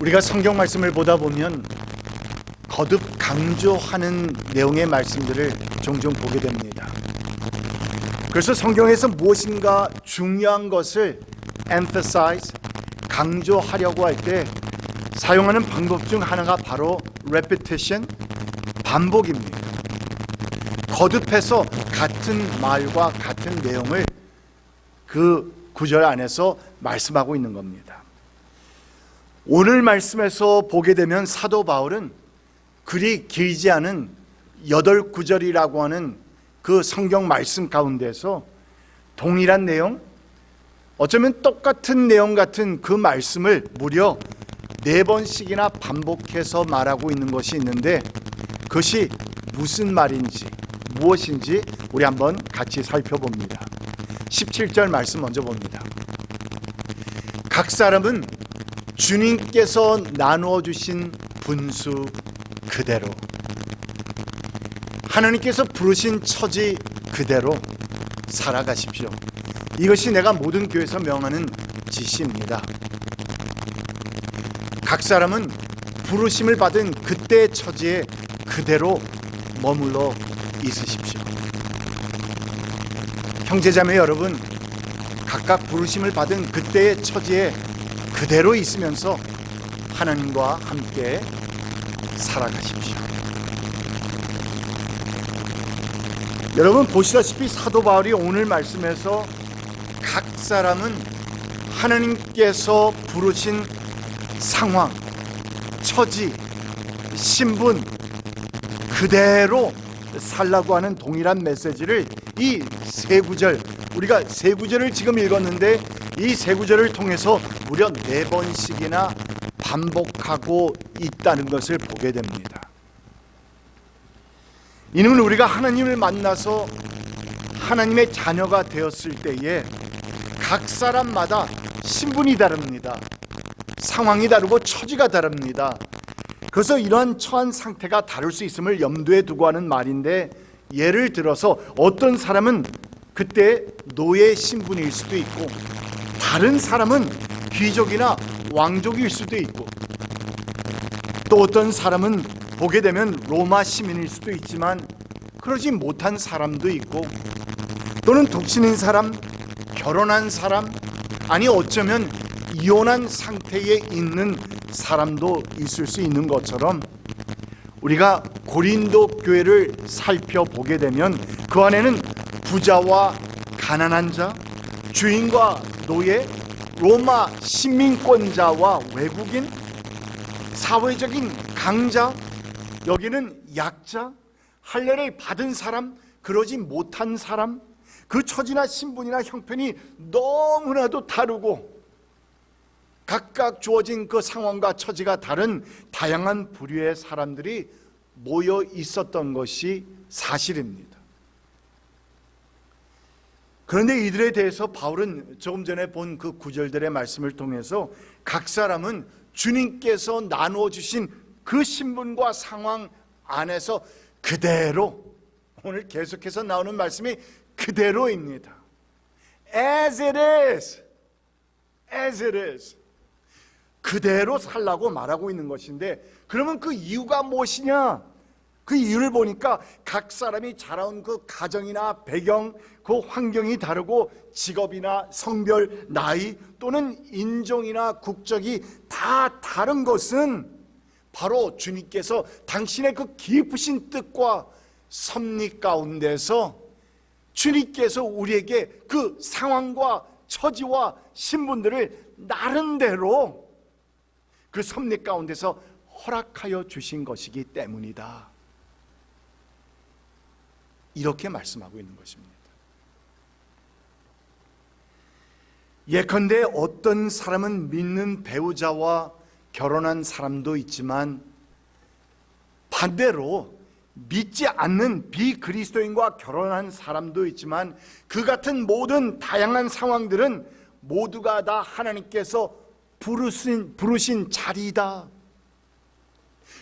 우리가 성경 말씀을 보다 보면 거듭 강조하는 내용의 말씀들을 종종 보게 됩니다. 그래서 성경에서 무엇인가 중요한 것을 emphasize 강조하려고 할 때 사용하는 방법 중 하나가 바로 repetition 반복입니다. 거듭해서 같은 말과 같은 내용을 그 구절 안에서 말씀하고 있는 겁니다. 오늘 말씀에서 보게 되면 사도 바울은 그리 길지 않은 여덟 구절이라고 하는 그 성경 말씀 가운데서 동일한 내용, 어쩌면 똑같은 내용 같은 그 말씀을 무려 네 번씩이나 반복해서 말하고 있는 것이 있는데 그것이 무슨 말인지 무엇인지 우리 한번 같이 살펴봅니다. 17절 말씀 먼저 봅니다. 각 사람은 주님께서 나누어 주신 분수 그대로 하나님께서 부르신 처지 그대로 살아가십시오. 이것이 내가 모든 교회에서 명하는 지시입니다. 각 사람은 부르심을 받은 그때의 처지에 그대로 머물러 있으십시오. 형제자매 여러분, 각각 부르심을 받은 그때의 처지에 그대로 있으면서 하나님과 함께 살아가십시오. 여러분 보시다시피 사도 바울이 오늘 말씀에서 각 사람은 하나님께서 부르신 상황, 처지, 신분 그대로 살라고 하는 동일한 메시지를 이 세 구절 우리가 세 구절을 지금 읽었는데 이 세 구절을 통해서 무려 네 번씩이나 반복하고 있다는 것을 보게 됩니다. 이는 우리가 하나님을 만나서 하나님의 자녀가 되었을 때에 각 사람마다 신분이 다릅니다. 상황이 다르고 처지가 다릅니다. 그래서 이러한 처한 상태가 다를 수 있음을 염두에 두고 하는 말인데 예를 들어서 어떤 사람은 그때 노예 신분일 수도 있고 다른 사람은 귀족이나 왕족일 수도 있고 또 어떤 사람은 보게 되면 로마 시민일 수도 있지만 그러지 못한 사람도 있고 또는 독신인 사람, 결혼한 사람, 아니 어쩌면 이혼한 상태에 있는 사람도 있을 수 있는 것처럼 우리가 고린도 교회를 살펴보게 되면 그 안에는 부자와 가난한 자, 주인과 노예, 로마 시민권자와 외국인, 사회적인 강자, 여기는 약자, 할례를 받은 사람, 그러지 못한 사람, 그 처지나 신분이나 형편이 너무나도 다르고 각각 주어진 그 상황과 처지가 다른 다양한 부류의 사람들이 모여 있었던 것이 사실입니다. 그런데 이들에 대해서 바울은 조금 전에 본 그 구절들의 말씀을 통해서 각 사람은 주님께서 나누어 주신 그 신분과 상황 안에서 그대로 오늘 계속해서 나오는 말씀이 그대로입니다. As it is. As it is. 그대로 살라고 말하고 있는 것인데 그러면 그 이유가 무엇이냐? 그 이유를 보니까 각 사람이 자라온 그 가정이나 배경, 그 환경이 다르고 직업이나 성별, 나이 또는 인종이나 국적이 다 다른 것은 바로 주님께서 당신의 그 깊으신 뜻과 섭리 가운데서 주님께서 우리에게 그 상황과 처지와 신분들을 나름대로 그 섭리 가운데서 허락하여 주신 것이기 때문이다. 이렇게 말씀하고 있는 것입니다. 예컨대 어떤 사람은 믿는 배우자와 결혼한 사람도 있지만 반대로 믿지 않는 비그리스도인과 결혼한 사람도 있지만 그 같은 모든 다양한 상황들은 모두가 다 하나님께서 부르신 부르신 자리다.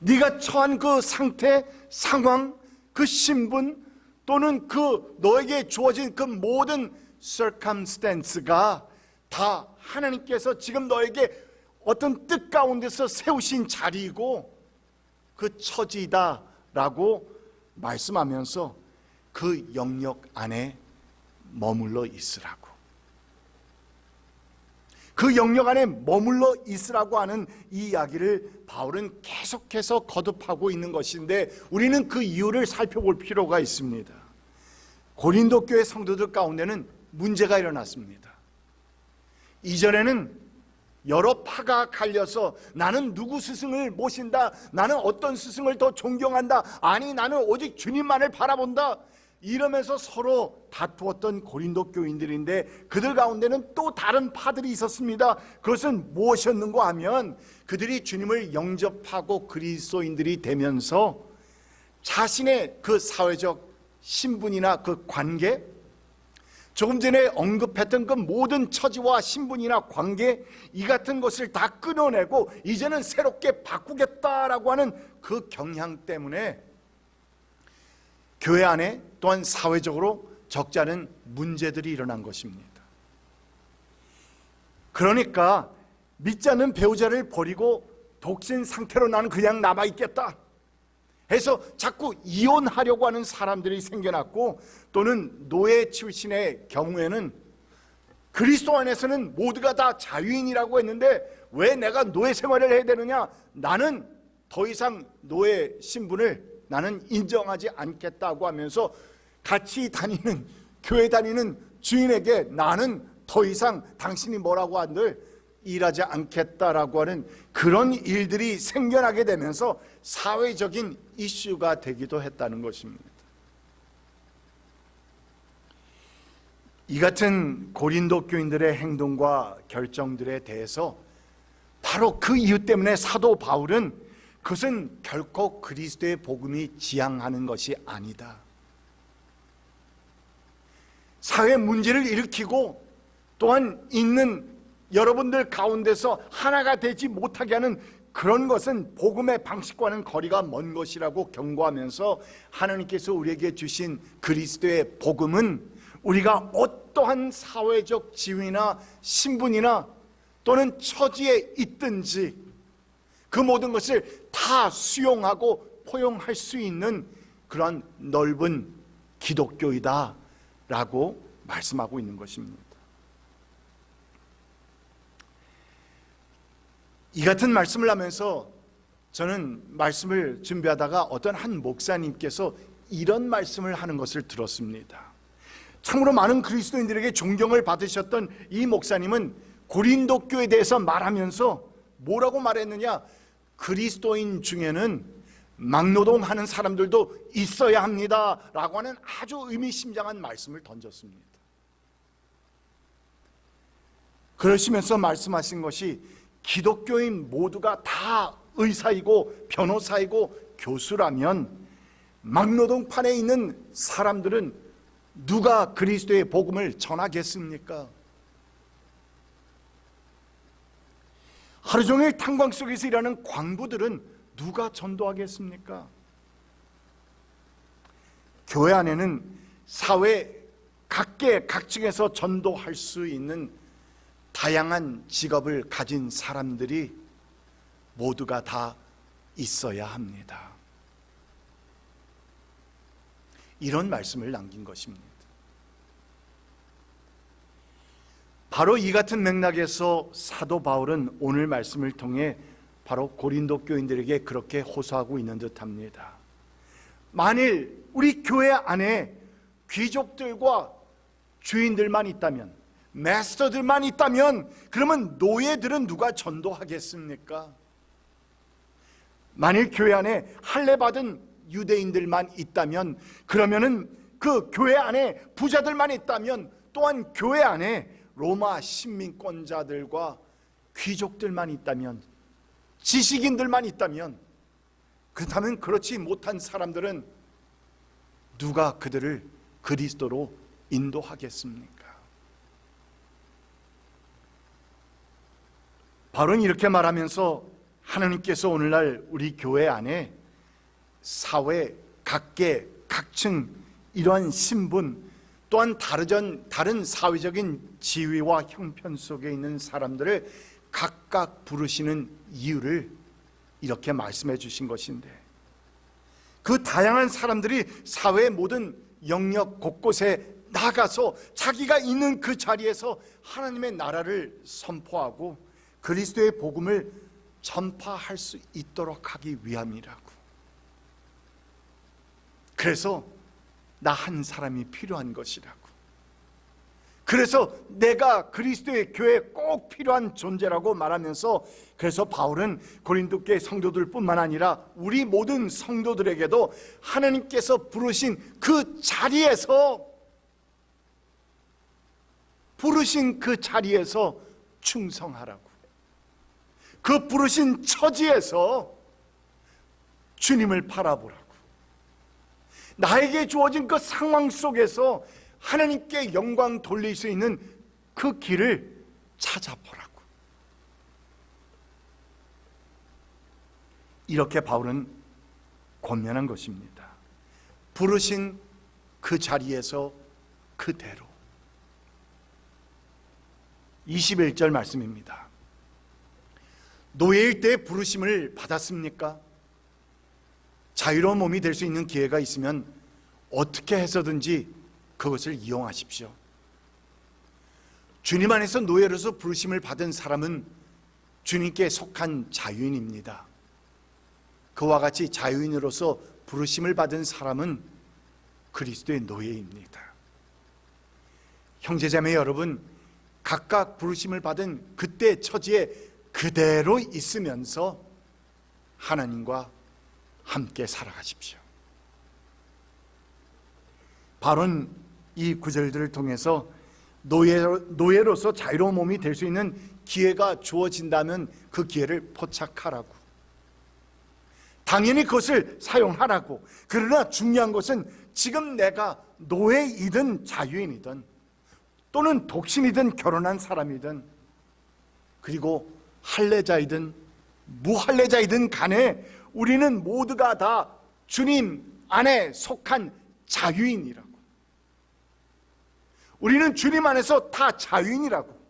네가 처한 그 상태, 상황, 그 신분 또는 그 너에게 주어진 그 모든 circumstance가 다 하나님께서 지금 너에게 어떤 뜻 가운데서 세우신 자리이고 그 처지다라고 말씀하면서 그 영역 안에 머물러 있으라고. 그 영역 안에 머물러 있으라고 하는 이 이야기를 바울은 계속해서 거듭하고 있는 것인데 우리는 그 이유를 살펴볼 필요가 있습니다. 고린도 교회 성도들 가운데는 문제가 일어났습니다. 이전에는 여러 파가 갈려서 나는 누구 스승을 모신다. 나는 어떤 스승을 더 존경한다. 아니 나는 오직 주님만을 바라본다. 이러면서 서로 다투었던 고린도 교인들인데 그들 가운데는 또 다른 파들이 있었습니다. 그것은 무엇이었는가 하면 그들이 주님을 영접하고 그리스도인들이 되면서 자신의 그 사회적 신분이나 그 관계 조금 전에 언급했던 그 모든 처지와 신분이나 관계 이 같은 것을 다 끊어내고 이제는 새롭게 바꾸겠다라고 하는 그 경향 때문에 교회 안에 또한 사회적으로 적지 않은 문제들이 일어난 것입니다. 그러니까 믿지 않는 배우자를 버리고 독신 상태로 나는 그냥 남아 있겠다. 해서 자꾸 이혼하려고 하는 사람들이 생겨났고 또는 노예 출신의 경우에는 그리스도 안에서는 모두가 다 자유인이라고 했는데 왜 내가 노예 생활을 해야 되느냐? 나는 더 이상 노예 신분을 나는 인정하지 않겠다고 하면서 같이 다니는 교회 다니는 주인에게 나는 더 이상 당신이 뭐라고 한들 일하지 않겠다라고 하는 그런 일들이 생겨나게 되면서 사회적인 이슈가 되기도 했다는 것입니다. 이 같은 고린도 교인들의 행동과 결정들에 대해서 바로 그 이유 때문에 사도 바울은 그것은 결코 그리스도의 복음이 지향하는 것이 아니다. 사회 문제를 일으키고 또한 있는 여러분들 가운데서 하나가 되지 못하게 하는 그런 것은 복음의 방식과는 거리가 먼 것이라고 경고하면서 하나님께서 우리에게 주신 그리스도의 복음은 우리가 어떠한 사회적 지위나 신분이나 또는 처지에 있든지 그 모든 것을 다 수용하고 포용할 수 있는 그런 넓은 기독교이다라고 말씀하고 있는 것입니다. 이 같은 말씀을 하면서 저는 말씀을 준비하다가 어떤 한 목사님께서 이런 말씀을 하는 것을 들었습니다. 참으로 많은 그리스도인들에게 존경을 받으셨던 이 목사님은 고린도 교에 대해서 말하면서 뭐라고 말했느냐? 그리스도인 중에는 막노동하는 사람들도 있어야 합니다라고 하는 아주 의미심장한 말씀을 던졌습니다. 그러시면서 말씀하신 것이 기독교인 모두가 다 의사이고 변호사이고 교수라면 막노동판에 있는 사람들은 누가 그리스도의 복음을 전하겠습니까? 하루 종일 탄광 속에서 일하는 광부들은 누가 전도하겠습니까? 교회 안에는 사회 각계 각층에서 전도할 수 있는 다양한 직업을 가진 사람들이 모두가 다 있어야 합니다. 이런 말씀을 남긴 것입니다. 바로 이 같은 맥락에서 사도 바울은 오늘 말씀을 통해 바로 고린도 교인들에게 그렇게 호소하고 있는 듯 합니다. 만일 우리 교회 안에 귀족들과 주인들만 있다면 마스터들만 있다면 그러면 노예들은 누가 전도하겠습니까? 만일 교회 안에 할례 받은 유대인들만 있다면 그러면은 그 교회 안에 부자들만 있다면 또한 교회 안에 로마 신민권자들과 귀족들만 있다면 지식인들만 있다면 그렇다면 그렇지 못한 사람들은 누가 그들을 그리스도로 인도하겠습니까? 바울은 이렇게 말하면서 하나님께서 오늘날 우리 교회 안에 사회 각계 각층 이러한 신분 또한 다르전 다른 사회적인 지위와 형편 속에 있는 사람들을 각각 부르시는 이유를 이렇게 말씀해 주신 것인데 그 다양한 사람들이 사회의 모든 영역 곳곳에 나가서 자기가 있는 그 자리에서 하나님의 나라를 선포하고 그리스도의 복음을 전파할 수 있도록 하기 위함이라고. 그래서 나 한 사람이 필요한 것이라고. 그래서 내가 그리스도의 교회에 꼭 필요한 존재라고 말하면서 그래서 바울은 고린도교회 성도들뿐만 아니라 우리 모든 성도들에게도 하나님께서 부르신 그 자리에서 부르신 그 자리에서 충성하라고. 그 부르신 처지에서 주님을 바라보라고. 나에게 주어진 그 상황 속에서 하나님께 영광 돌릴 수 있는 그 길을 찾아보라고. 이렇게 바울은 권면한 것입니다. 부르신 그 자리에서 그대로. 21절 말씀입니다. 노예일 때 부르심을 받았습니까? 자유로운 몸이 될 수 있는 기회가 있으면 어떻게 해서든지 그것을 이용하십시오. 주님 안에서 노예로서 부르심을 받은 사람은 주님께 속한 자유인입니다. 그와 같이 자유인으로서 부르심을 받은 사람은 그리스도의 노예입니다. 형제자매 여러분, 각각 부르심을 받은 그때 처지에 그대로 있으면서 하나님과 함께 살아가십시오. 바로 이 구절들을 통해서 노예, 노예로서 자유로운 몸이 될 수 있는 기회가 주어진다면 그 기회를 포착하라고. 당연히 그것을 사용하라고. 그러나 중요한 것은 지금 내가 노예이든 자유인이든 또는 독신이든 결혼한 사람이든 그리고 할례자이든 무할례자이든 간에 우리는 모두가 다 주님 안에 속한 자유인이라고. 우리는 주님 안에서 다 자유인이라고.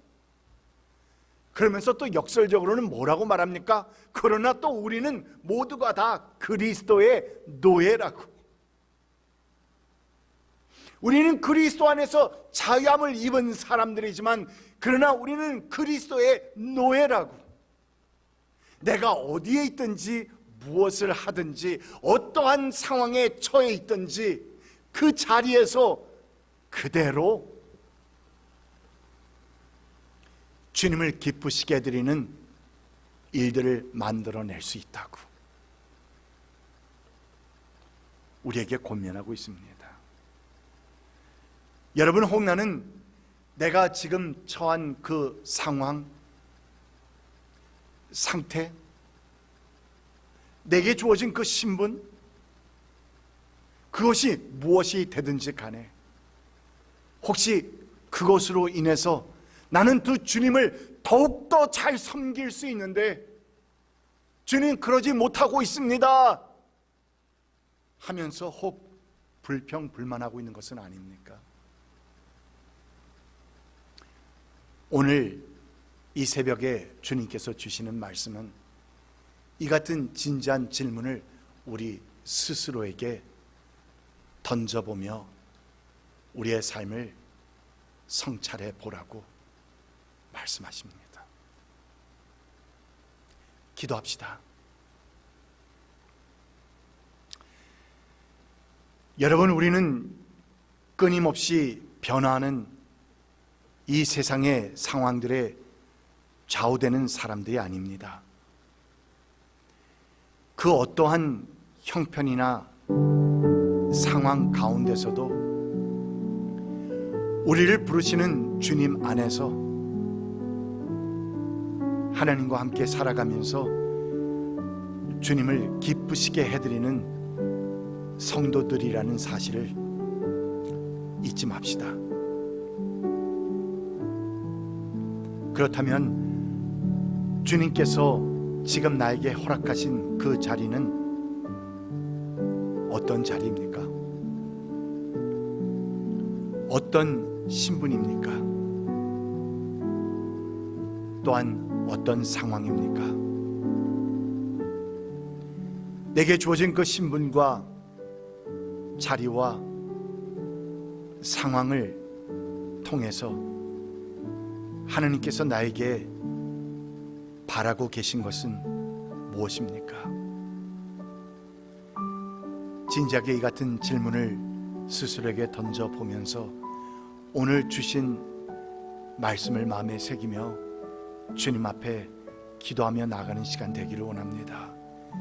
그러면서 또 역설적으로는 뭐라고 말합니까? 그러나 또 우리는 모두가 다 그리스도의 노예라고. 우리는 그리스도 안에서 자유함을 입은 사람들이지만 그러나 우리는 그리스도의 노예라고. 내가 어디에 있든지 무엇을 하든지 어떠한 상황에 처해 있든지 그 자리에서 그대로 주님을 기쁘시게 해드리는 일들을 만들어낼 수 있다고 우리에게 권면하고 있습니다. 여러분 혹 나는 내가 지금 처한 그 상황, 상태, 내게 주어진 그 신분, 그것이 무엇이 되든지 간에. 혹시 그것으로 인해서 나는 그 주님을 더욱더 잘 섬길 수 있는데 주님 그러지 못하고 있습니다. 하면서 혹 불평 불만하고 있는 것은 아닙니까? 오늘 이 새벽에 주님께서 주시는 말씀은 이 같은 진지한 질문을 우리 스스로에게 던져보며 우리의 삶을 성찰해 보라고 말씀하십니다. 기도합시다. 여러분, 우리는 끊임없이 변화하는 이 세상의 상황들에 좌우되는 사람들이 아닙니다. 그 어떠한 형편이나 상황 가운데서도 우리를 부르시는 주님 안에서 하나님과 함께 살아가면서 주님을 기쁘시게 해드리는 성도들이라는 사실을 잊지 맙시다. 그렇다면 주님께서 지금 나에게 허락하신 그 자리는 어떤 자리입니까? 어떤 신분입니까? 또한 어떤 상황입니까? 내게 주어진 그 신분과 자리와 상황을 통해서 하나님께서 나에게 바라고 계신 것은 무엇입니까? 진지하게 이 같은 질문을 스스로에게 던져 보면서 오늘 주신 말씀을 마음에 새기며 주님 앞에 기도하며 나가는 시간 되기를 원합니다.